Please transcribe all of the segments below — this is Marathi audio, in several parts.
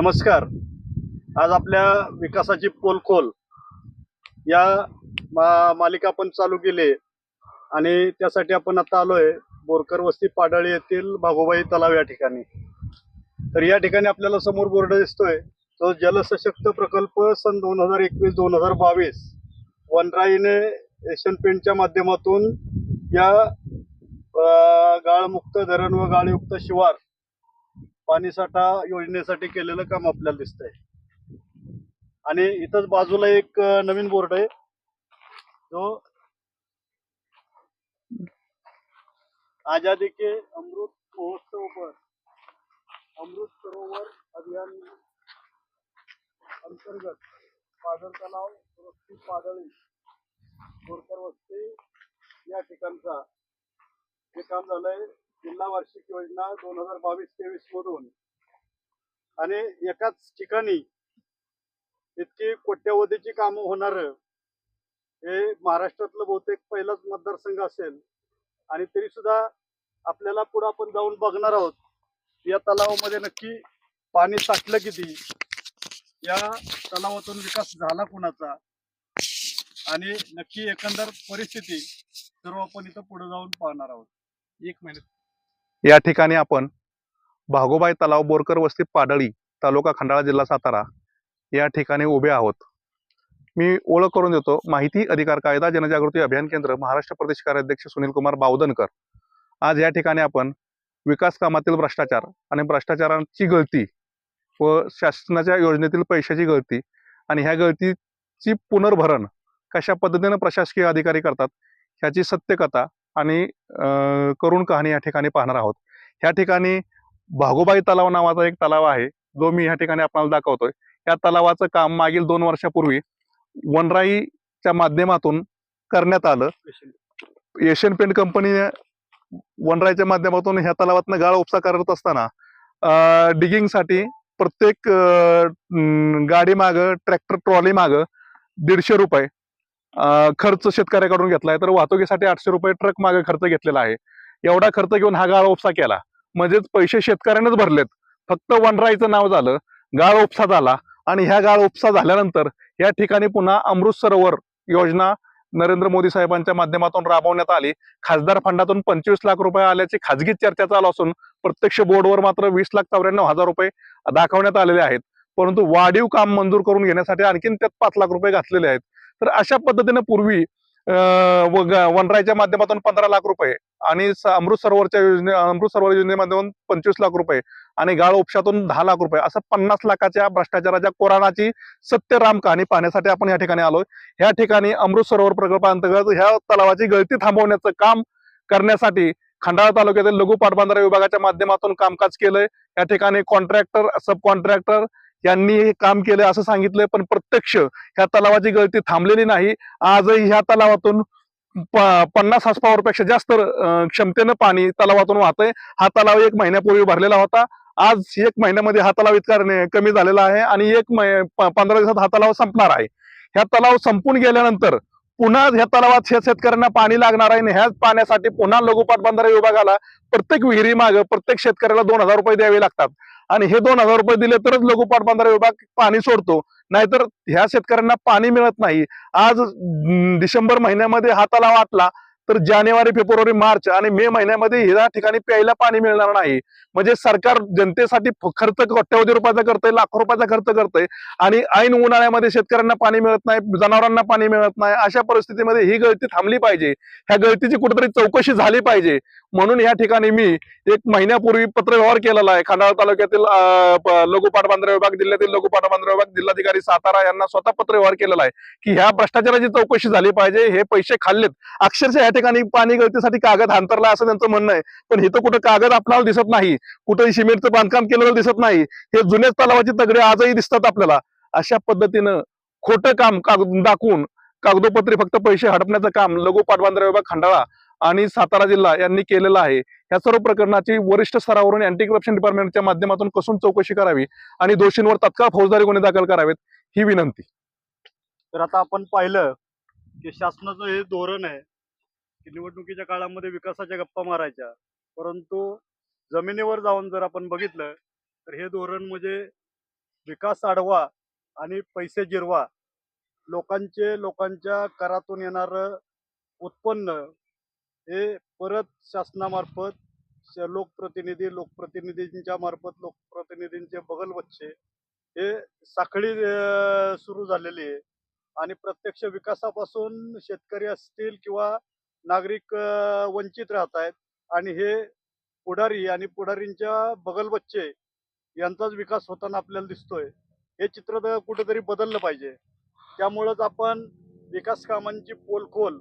नमस्कार. आज आपल्या विकासाची पोलखोल. या मा- मालिका आपण चालू केली आहे. आणि त्यासाठी आपण आता आलोय बोरकर वस्ती पाडळी येथील भागोबाई तलाव या ठिकाणी. तर या ठिकाणी आपल्याला समोर बोर्ड दिसतोय. तो जलसशक्त प्रकल्प सन दोन हजार एकवीस दोन हजार बावीस. वनराईने एशियन पेंटच्या माध्यमातून या गाळमुक्त धरण व गाळयुक्त शिवार पाणीसाठा योजनेसाठी केलेलं काम आपल्याला दिसतंय. आणि इथंच बाजूला एक नवीन बोर्ड आहे. जो आजादी के अमृत महोत्सव पर अमृत सरोवर अभियान अंतर्गत पाझर तलाव सुरक्षित पादळी बोरकर वस्ती या ठिकाणचा हे काम झालंय जिल्हा वार्षिक योजना दोन हजार बावीस तेवीस मधून. आणि एकाच ठिकाणी इतकी कोट्यवधीची कामं होणार हे महाराष्ट्रातलं बहुतेक पहिलाच मतदारसंघ असेल आणि तरी सुद्धा आपल्याला पुढे आपण जाऊन बघणार आहोत. या तलावामध्ये नक्की पाणी साठलं किती? या तलावातून विकास झाला कुणाचा? आणि नक्की एकंदर परिस्थिती सर्व आपण इथं पुढे जाऊन पाहणार आहोत. एक महिन्यात या ठिकाणी आपण भागोबाई तलाव बोरकर वस्ती पाडळी तालुका खंडाळा जिल्हा सातारा या ठिकाणी उभे आहोत. मी ओळख करून देतो माहिती अधिकार कायदा जनजागृती अभियान केंद्र महाराष्ट्र प्रदेश कार्याध्यक्ष सुनील कुमार बावधनकर. आज या ठिकाणी आपण विकास कामातील भ्रष्टाचार आणि भ्रष्टाचारांची गळती व शासनाच्या योजनेतील पैशाची गळती आणि ह्या गळतीची पुनर्भरण कशा पद्धतीनं प्रशासकीय अधिकारी करतात ह्याची सत्यकथा आणि करुण कहाणी या ठिकाणी पाहणार आहोत. ह्या ठिकाणी भागोबाई तलाव नावाचा एक तलाव आहे जो मी ह्या ठिकाणी आपल्याला दाखवतोय. या तलावाचं काम मागील दोन वर्षापूर्वी वनराईच्या माध्यमातून करण्यात आलं. एशियन पेंट कंपनीने वनराईच्या माध्यमातून ह्या तलावातनं गाळ उपसा करत असताना डिगिंगसाठी प्रत्येक गाडी माग ट्रॅक्टर ट्रॉली माग दीडशे रुपये खर्च शेतकऱ्याकडून घेतलाय तर वाहतुकीसाठी आठशे रुपये ट्रक मागे खर्च घेतलेला आहे. एवढा खर्च घेऊन हा गाळ उपसा केला. म्हणजेच पैसे शेतकऱ्यानेच भरलेत. फक्त वनराईचं नाव झालं गाळ उपसा झाला आणि ह्या गाळ उपसा झाल्यानंतर या ठिकाणी पुन्हा अमृत सरोवर योजना नरेंद्र मोदी साहेबांच्या माध्यमातून राबवण्यात आली. खासदार फंडातून पंचवीस लाख रुपये आल्याची खाजगी चर्चा चालू असून प्रत्यक्ष बोर्डवर मात्र वीस लाख चौऱ्याण्णव हजार रुपये दाखवण्यात आलेले आहेत. परंतु वाढीव काम मंजूर करून घेण्यासाठी आणखीन त्यात पाच लाख रुपये घातलेले आहेत. तर अशा पद्धतीने पूर्वी वनराईच्या माध्यमातून पंधरा लाख रुपये आणि अमृत सरोवरच्या योजने अमृत सरोवर योजनेमाध्यमातून पंचवीस लाख रुपये आणि गाळ उपशातून दहा लाख रुपये असं पन्नास लाखाच्या भ्रष्टाचाराच्या कोराणाची सत्य राम कहाणी पाहण्यासाठी आपण या ठिकाणी आलोय. ह्या ठिकाणी अमृत सरोवर प्रकल्पांतर्गत ह्या तलावाची गळती थांबवण्याचं काम करण्यासाठी खंडाळा तालुक्यातील लघु पाटबंधारा विभागाच्या माध्यमातून कामकाज केलंय. या ठिकाणी कॉन्ट्रॅक्टर सब कॉन्ट्रॅक्टर यांनी हे काम केलं असं सांगितलंय पण प्रत्यक्ष ह्या तलावाची गळती थांबलेली नाही. आजही ह्या तलावातून पन्नास हॉर्सपॉवर पेक्षा जास्त क्षमतेनं पाणी तलावातून वाहतंय. हा तलाव एक महिन्यापूर्वी भरलेला होता. आज एक महिन्यामध्ये हा तलाव इतका कमी झालेला आहे आणि एक पंधरा दिवसात हा तलाव संपणार आहे. ह्या तलाव संपून गेल्यानंतर पुन्हा ह्या तलावात हे शेतकऱ्यांना पाणी लागणार आहे आणि ह्याच पाण्यासाठी पुन्हा लघुपाट बंधारे विभागाला प्रत्येक विहिरी मागे प्रत्येक शेतकऱ्याला दोन हजार रुपये द्यावे लागतात. आणि हे दोन हजार रुपये दिले तरच लघुपाट बांधारा विभाग पाणी सोडतो. नाहीतर ह्या शेतकऱ्यांना पाणी मिळत नाही. आज डिसेंबर महिन्यामध्ये हा तलाव आटला तर जानेवारी फेब्रुवारी मार्च आणि मे महिन्यामध्ये ह्या ठिकाणी प्यायला पाणी मिळणार नाही. म्हणजे सरकार जनतेसाठी खर्च कोट्यावधी रुपयाचा करतंय लाखो रुपयाचा खर्च करतंय आणि ऐन उन्हाळ्यामध्ये शेतकऱ्यांना पाणी मिळत नाही जनावरांना पाणी मिळत नाही अशा परिस्थितीमध्ये ही गळती थांबली पाहिजे. ह्या गळतीची कुठेतरी चौकशी झाली पाहिजे. म्हणून या ठिकाणी मी एक महिन्यापूर्वी पत्रव्यवहार केलेला आहे. खंडाळा तालुक्यातील अं, लघु पाटबंधारे विभाग जिल्ह्यातील लघु पाटबंधारे विभाग जिल्हाधिकारी सातारा यांना स्वतः पत्रव्यवहार केलेला आहे की ह्या भ्रष्टाचाराची चौकशी झाली पाहिजे हे पैसे खाल्लेत. अक्षरशः या ठिकाणी पाणी गळतीसाठी कागद हांतरला असं त्यांचं म्हणणं आहे. पण इथं कुठं कागद आपल्याला दिसत नाही कुठं सिमेंटचं बांधकाम केलेलं दिसत नाही हे जुन्याच तलावाची तगडे आजही दिसतात आपल्याला. अशा पद्धतीनं खोटं काम कागद दाखवून कागदोपत्री फक्त पैसे हडपण्याचं काम लघु पाटबंधारे विभाग खंडाळा आणि सातारा जिल्हा यांनी केलेलं आहे. या सर्व प्रकरणाची वरिष्ठ स्तरावरून अँटी करप्शन डिपार्टमेंटच्या माध्यमातून कसून चौकशी करावी आणि दोषींवर तत्काळ फौजदारी गुन्हे दाखल करावेत ही विनंती. तर आता आपण पाहिलं की शासनाचं हे धोरण आहे की निवडणुकीच्या काळामध्ये विकासाच्या गप्पा मारायच्या. परंतु जमिनीवर जाऊन जर आपण बघितलं तर हे धोरण म्हणजे विकास आडवा आणि पैसे जिरवा. लोकांचे लोकांच्या करातून येणारं उत्पन्न हे परत शासनामार्फत लोकप्रतिनिधी लोकप्रतिनिधींच्या मार्फत लोकप्रतिनिधींचे बगलबच्चे हे साखळी सुरू झालेली आहे. आणि प्रत्यक्ष विकासापासून शेतकरी असतील किंवा नागरिक वंचित राहत आहेत आणि हे पुढारी आणि पुढारींच्या बगलबच्चे यांचाच विकास होताना आपल्याला दिसतोय. हे चित्र तर कुठेतरी बदललं पाहिजे. त्यामुळंच आपण विकास कामांची पोलखोल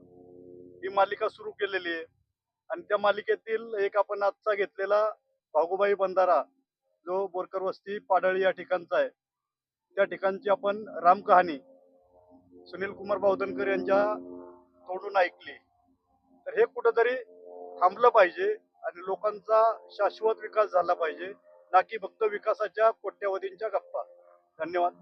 ही मालिका सुरू केलेली आहे. आणि त्या मालिकेतील एक आपण आजचा घेतलेला भागोबाई बंधारा जो बोरकर वस्ती पाडळी या ठिकाणचा आहे. त्या ठिकाणची आपण रामकहाणी सुनील कुमार बावधनकर यांच्या तोडून ऐकली. तर हे कुठंतरी थांबलं पाहिजे आणि लोकांचा शाश्वत विकास झाला पाहिजे ना की फक्त विकासाच्या कोट्यवधींच्या गप्पा. धन्यवाद.